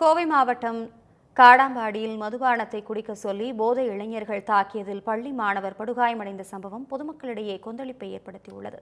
கோவை மாவட்டம் காடாம்பாடியில் மதுபானத்தை குடிக்க சொல்லி போதை இளைஞர்கள் தாக்கியதில் பள்ளி மாணவர் படுகாயமடைந்த சம்பவம் பொதுமக்களிடையே கொந்தளிப்பை ஏற்படுத்தியுள்ளது.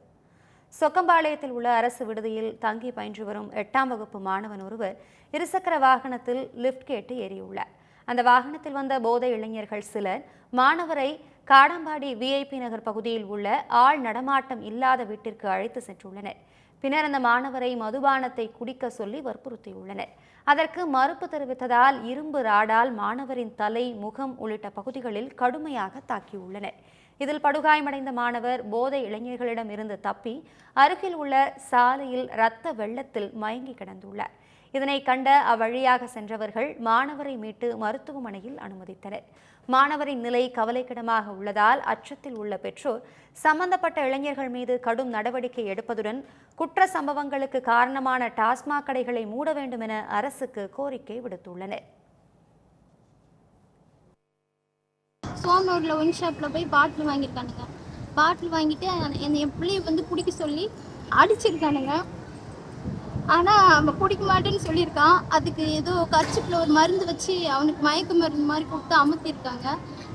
சொக்கம்பாளையத்தில் உள்ள அரசு விடுதியில் தங்கி பயின்று வரும் எட்டாம் வகுப்பு மாணவன் ஒருவர் இருசக்கர வாகனத்தில் லிஃப்ட் கேட்டு ஏறியுள்ளார். அந்த வாகனத்தில் வந்த போதை இளைஞர்கள் சிலர் மாணவரை காடம்பாடி விஐபி நகர் பகுதியில் உள்ள ஆள் நடமாட்டம் இல்லாத வீட்டிற்கு அழைத்து சென்றுள்ளனர். பின்னர் அந்த மாணவரை மதுபானத்தை குடிக்க சொல்லி வற்புறுத்தியுள்ளனர். அதற்கு மறுப்பு தெரிவித்ததால் இரும்பு ராடால் மாணவரின் தலை முகம் உள்ளிட்ட பகுதிகளில் கடுமையாக தாக்கியுள்ளனர். இதில் படுகாயமடைந்த மாணவர் போதை இளைஞர்களிடம் இருந்து தப்பி அருகில் உள்ள சாலையில் இரத்த வெள்ளத்தில் மயங்கி கிடந்துள்ளார். இதனை கண்ட அவ்வழியாக சென்றவர்கள் மாணவரை மீட்டு மருத்துவமனையில் அனுமதித்தனர். மாணவரின் நிலை கவலைக்கிடமாக உள்ளதால் அச்சத்தில் உள்ள பெற்றோர் சம்பந்தப்பட்ட இளைஞர்கள் மீது கடும் நடவடிக்கை எடுப்பதுடன் குற்ற சம்பவங்களுக்கு காரணமான டாஸ்மாக் கடைகளை மூட வேண்டும் என அரசுக்கு கோரிக்கை விடுத்துள்ளனர். சோமனூரில் ஒயின் ஷாப்பில் போய் பாட்டில் வாங்கியிருக்கானுங்க. பாட்டில் வாங்கிட்டு என் என் பிள்ளைய வந்து குடிக்க சொல்லி அடிச்சிருக்கானுங்க. ஆனால் அவன் குடிக்க மாட்டேன்னு சொல்லியிருக்கான். அதுக்கு ஏதோ கர்ச்சிப்பில் ஒரு மருந்து வச்சு அவனுக்கு மயக்க மருந்து மாதிரி கொடுத்து அமுத்திருக்காங்க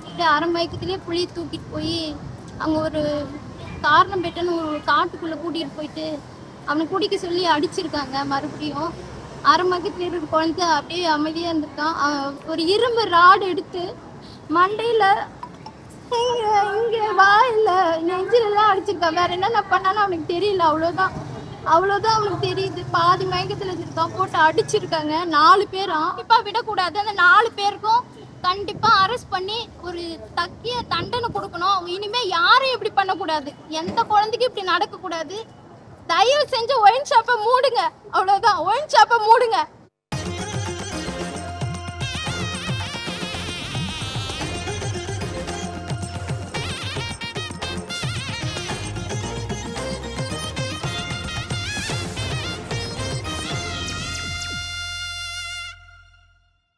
இப்படி அரை மயக்கத்துலேயே புளியை தூக்கிட்டு போய் அவங்க ஒரு காரணம் பெட்டன்னு ஒரு காட்டுக்குள்ளே கூட்டிகிட்டு போயிட்டு அவனை குடிக்க சொல்லி அடிச்சிருக்காங்க. மறுபடியும் அரை மயக்கத்தில் இருக்கிற குழந்தை அப்படியே அமைதியாக இருந்திருக்கான். ஒரு இரும்பு ராடு எடுத்து மண்டையில். இங்க இங்க வாயில நெஞ்சிலெல்லாம் அடிச்சிருக்கான் வேற என்னென்ன பண்ணாலும் அவனுக்கு தெரியல அவ்வளோதான் அவ்வளோதான் அவனுக்கு தெரியுது. பாதி மயக்கத்தில் இருக்கான் போட்டு அடிச்சிருக்காங்க. நாலு பேரும் கண்டிப்பா விடக்கூடாது. அந்த நாலு பேருக்கும் கண்டிப்பா அரெஸ்ட் பண்ணி ஒரு தக்கிய தண்டனை கொடுக்கணும். இனிமே யாரும் இப்படி பண்ணக்கூடாது. எந்த குழந்தைக்கும் இப்படி நடக்கக்கூடாது. தயவு செஞ்சு ஒயின் ஷாப்பை மூடுங்க. அவ்வளோதான் ஒயின் ஷாப்பை மூடுங்க.